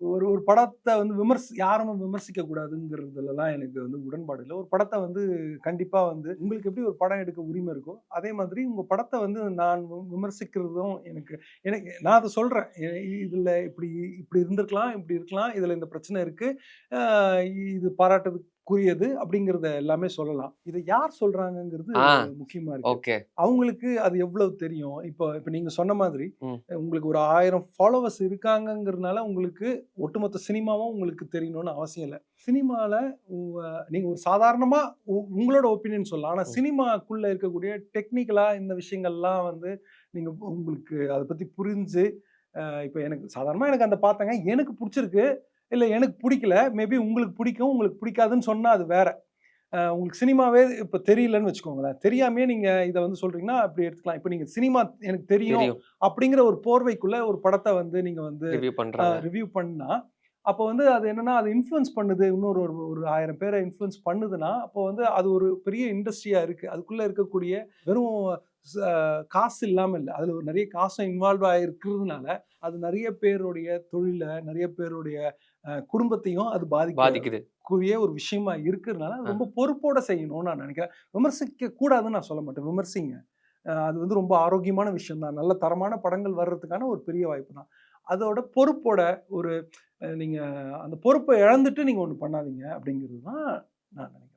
ஒரு ஒரு படத்தை வந்து விமர்சி யாரும் விமர்சிக்க கூடாதுங்கிறதுலலாம் எனக்கு வந்து உடன்பாடு இல்லை. ஒரு படத்தை வந்து கண்டிப்பா வந்து உங்களுக்கு எப்படி ஒரு படம் எடுக்க உரிமை இருக்கோ அதே மாதிரி உங்க படத்தை வந்து நான் விமர்சிக்கிறதும் எனக்கு எனக்கு நான் அதை சொல்றேன். இதில் இதுல இப்படி இப்படி இருந்திருக்கலாம் இப்படி இருக்கலாம் இதுல இந்த பிரச்சனை இருக்கு. இது பாராட்டுறதுக்கு பாராட்டுறதுக்குரியது அப்படிங்கிறத எல்லாமே சொல்லலாம். இதை யார் சொல்றாங்கங்கிறது ஆ. முக்கியமா இருக்கு. ஓகே. அவங்களுக்கு அது எவ்வளவு தெரியும்? இப்போ இப்போ நீங்க சொன்ன மாதிரி. உங்களுக்கு ஒரு ஆயிரம் ஃபாலோவர்ஸ் இருக்காங்கங்கிறதுனால உங்களுக்கு ஒட்டுமொத்த சினிமாவும் உங்களுக்கு தெரியணும்னு அவசியம் இல்லை. சினிமால நீங்க ஒரு சாதாரணமா உங்களோட ஒப்பீனியன் சொல்லலாம். ஆனா. சினிமாக்குள்ள இருக்கக்கூடிய டெக்னிக்கலா இந்த விஷயங்கள்லாம் வந்து நீங்க உங்களுக்கு அதை பத்தி புரிஞ்சு இப்போ எனக்கு சாதாரணமா எனக்கு அந்த பார்த்தேங்க எனக்கு பிடிச்சிருக்கு. இல்ல எனக்கு பிடிக்கல. மேபி உங்களுக்கு பிடிக்கும் உங்களுக்கு பிடிக்காதுன்னு சொன்னா அது வேற. உங்களுக்கு சினிமாவே இப்போ தெரியலன்னு வச்சுக்கோங்களேன். தெரியாமே நீங்க இதை வந்து சொல்றீங்கன்னா அப்படி எடுத்துக்கலாம். இப்போ நீங்க சினிமா எனக்கு தெரியும் அப்படிங்கிற ஒரு போர்வைக்குள்ள ஒரு படத்தை வந்து நீங்க வந்து ரிவ்யூ பண்றாங்க. ரிவ்யூ பண்ணா அப்போ வந்து அது என்னன்னா அது இன்ஃப்ளூயன்ஸ் பண்ணுது. இன்னொரு ஒரு ஒரு ஆயிரம் பேரை இன்ஃப்ளூயன்ஸ் பண்ணுதுன்னா அப்போ வந்து அது ஒரு பெரிய இண்டஸ்ட்ரியா இருக்கு. அதுக்குள்ள இருக்கக்கூடிய வெறும் காசு இல்லாம இல்லை. அதுல ஒரு நிறைய காசும் இன்வால்வ் ஆயிருக்கிறதுனால அது நிறைய பேருடைய தொழிலை நிறைய பேருடைய குடும்பத்தையும் அது பாதிக்க பாதிக்குது. கூடிய ஒரு விஷயமா இருக்கிறதுனால ரொம்ப பொறுப்போட செய்யணும்னு நான் நினைக்கிறேன். விமர்சிக்க கூடாதுன்னு நான் சொல்ல மாட்டேன். விமர்சிங்க. அது வந்து ரொம்ப ஆரோக்கியமான விஷயம் தான். நல்ல தரமான படங்கள் வர்றதுக்கான ஒரு பெரிய வாய்ப்பு தான். அதோட பொறுப்போட ஒரு அஹ் நீங்க அந்த பொறுப்பை இழந்துட்டு நீங்க ஒன்று பண்ணாதீங்க அப்படிங்கிறது தான் நான் நினைக்கிறேன்.